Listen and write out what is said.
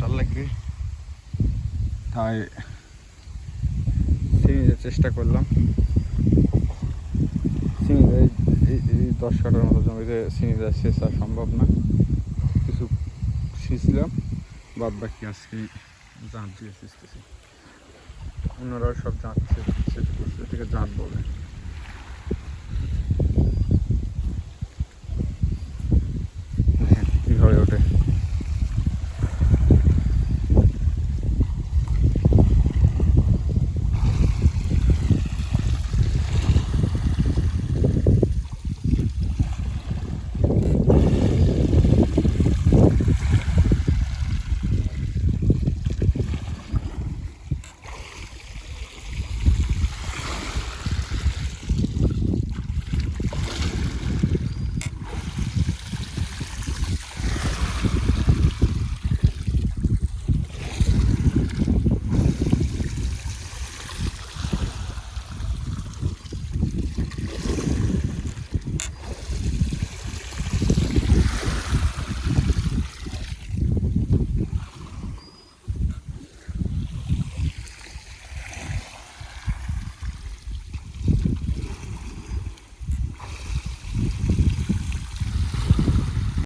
কাটার লাগবে। তাই সিমিজের চেষ্টা করলাম। সিমিজ এই- এই দশ কাটার মতো জমিতে চিনিতে শেষা সম্ভব না। কিছু ছিঁচলাম বাদ বাকি আজকে জাঁত দিয়ে ছিঁচতেছি অন্যরাও সব জাঁত থেকে করছে জাঁত বলে।